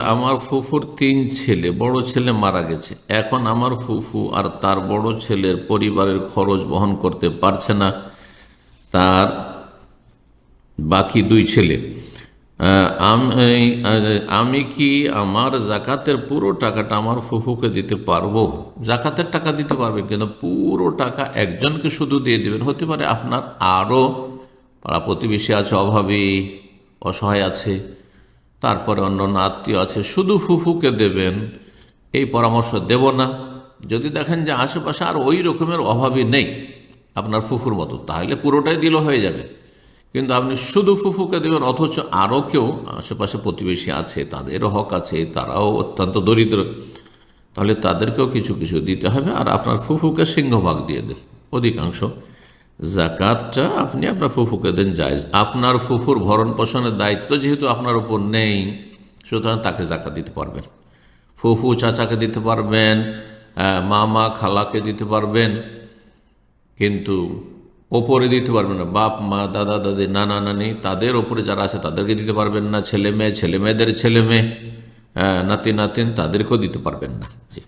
আমার ফুফুর তিন ছেলে, বড় ছেলে মারা গেছে। এখন আমার ফুফু আর তার বড় ছেলের পরিবারের খরচ বহন করতে পারছে না। তার বাকি দুই ছেলে। আমি- কি আমার জাকাতের পুরো টাকাটা আমার ফুফুকে দিতে পারব? জাকাতের টাকা দিতে পারবেন কিন্তু পুরো টাকা একজনকে শুধু দিয়ে দেবেন। হতে পারে আপনার আরও, পাড়া প্রতিবেশী আছে, অভাবী, অসহায় আছে। তারপরে অন্য অন্য আত্মীয় আছে, শুধু ফুফুকে দেবেন, এই পরামর্শ দেব না। যদি দেখেন যে আশেপাশে আর ওই রকমের অভাবই নেই আপনার ফুফুর মতো, তাহলে পুরোটাই দিল হয়ে যাবে। কিন্তু আপনি শুধু ফুফুকে দেবেন, অথচ আরও কেউ আশেপাশে প্রতিবেশী আছে, তাদেরও হক আছে, তারাও অত্যন্ত দরিদ্র। তাহলে তাদেরকেও কিছু কিছু দিতে হবে, আর আপনার ফুফুকে সিংহভাগ দিয়ে দেন, অধিকাংশ। জাকাতটা আপনি আপনার ফুফুকে দেন জায়জ। আপনার ফুফুর ভরণ পোষণের দায়িত্ব যেহেতু আপনার উপর নেই, সুতরাং তাকে জাকাত দিতে পারবেন। ফুফু চাচাকে দিতে পারবেন মামা খালাকে দিতে পারবেন, কিন্তু ওপরে দিতে পারবেন না। বাপ, মা, দাদা, দাদি, নানা, নানি, তাদের ওপরে যারা আছে তাদেরকে দিতে পারবেন না। ছেলে মেয়ে, ছেলে মেয়েদের ছেলে মেয়ে নাতি, নাতিন তাদেরকেও দিতে পারবেন না। জি।